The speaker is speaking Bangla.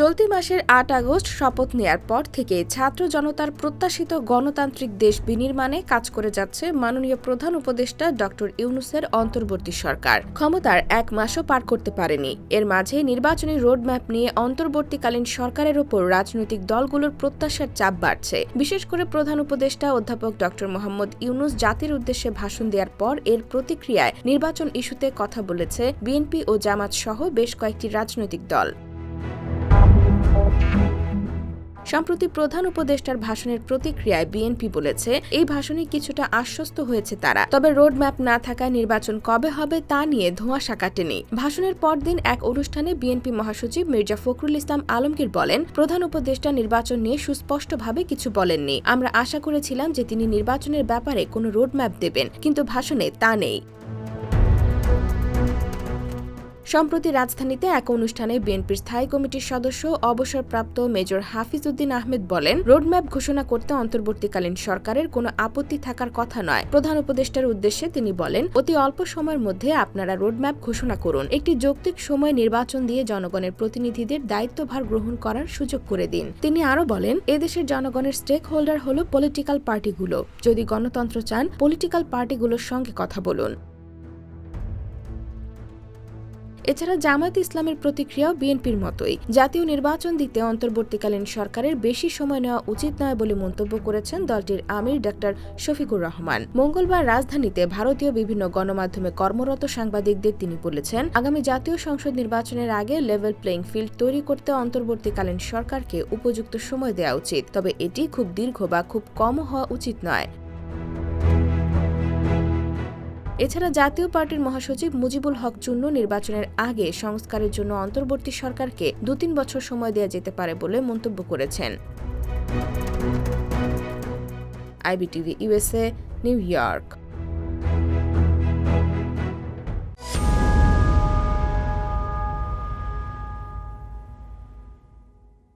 চলতি মাসের আট আগস্ট শপথ নেয়ার পর থেকে ছাত্র জনতার প্রত্যাশিত গণতান্ত্রিক দেশ বিনির্মাণে কাজ করে যাচ্ছে মাননীয় প্রধান উপদেষ্টা ডক্টর ইউনুসের অন্তর্বর্তী সরকার। ক্ষমতার এক মাসও পার করতে পারেনি। এর মাঝে নির্বাচনী রোডম্যাপ নিয়ে অন্তর্বর্তীকালীন সরকারের ওপর রাজনৈতিক দলগুলোর প্রত্যাশার চাপ বাড়ছে। বিশেষ করে প্রধান উপদেষ্টা অধ্যাপক ডক্টর মোহাম্মদ ইউনুস জাতির উদ্দেশ্যে ভাষণ দেওয়ার পর এর প্রতিক্রিয়ায় নির্বাচন ইস্যুতে কথা বলেছে বিএনপি ও জামাত সহ বেশ কয়েকটি রাজনৈতিক দল। সম্প্রতি প্রধান উপদেষ্টার ভাষণের প্রতিক্রিয়ায় বিএনপি বলেছে, এই ভাষণে কিছুটা আশ্বস্ত হয়েছে তারা। তবে রোডম্যাপ না থাকায় নির্বাচন কবে হবে তা নিয়ে ধোঁয়াশা কাটেনি। ভাষণের পরদিন এক অনুষ্ঠানে বিএনপি মহাসচিব মির্জা ফখরুল ইসলাম আলমগীর বলেন, প্রধান উপদেষ্টা নির্বাচন নিয়ে সুস্পষ্টভাবে কিছু বলেননি। আমরা আশা করেছিলাম যে তিনি নির্বাচনের ব্যাপারে কোনো রোডম্যাপ দেবেন, কিন্তু ভাষণে তা নেই। সম্প্রতি রাজধানীতে এক অনুষ্ঠানে বিএনপির স্থায়ী কমিটির সদস্য অবসরপ্রাপ্ত মেজর হাফিজ উদ্দিন আহমেদ বলেন, রোডম্যাপ ঘোষণা করতে অন্তর্বর্তীকালীন সরকারের কোনো আপত্তি থাকার কথা নয়। প্রধান উপদেষ্টার উদ্দেশ্যে তিনি বলেন, অতি অল্প সময়ের মধ্যে আপনারা রোডম্যাপ ঘোষণা করুন। একটি যৌক্তিক সময় নির্বাচন দিয়ে জনগণের প্রতিনিধিদের দায়িত্বভার গ্রহণ করার সুযোগ করে দিন। তিনি আরও বলেন, এদেশের জনগণের স্টেক হোল্ডার হল পলিটিক্যাল পার্টিগুলো যদি গণতন্ত্র চান পলিটিক্যাল পার্টিগুলোর সঙ্গে কথা বলুন। এছাড়া জামায়াত ইসলামের প্রতিক্রিয়াও বিএনপির মতোই। জাতীয় নির্বাচন দিতে অন্তর্বর্তীকালীন সরকারের বেশি সময় নেওয়া উচিত নয় বলে মন্তব্য করেছেন দলটির আমির ডাক্তার শফিকুর রহমান। মঙ্গলবার রাজধানীতে ভারতীয় বিভিন্ন গণমাধ্যমে কর্মরত সাংবাদিকদের তিনি বলেছেন, আগামী জাতীয় সংসদ নির্বাচনের আগে লেভেল প্লেইং ফিল্ড তৈরি করতে অন্তর্বর্তীকালীন সরকারকে উপযুক্ত সময় দেওয়া উচিত। তবে এটি খুব দীর্ঘ বা খুব কম হওয়া উচিত নয়। এছাড়া জাতীয় পার্টির মহাসচিব মুজিবুল হক চুন্নু নির্বাচনের আগে সংস্কারের জন্য অন্তর্বর্তী সরকারকে দু তিন বছর সময় দেওয়া যেতে পারে বলে মন্তব্য করেছেন। IBTV, USA, New York.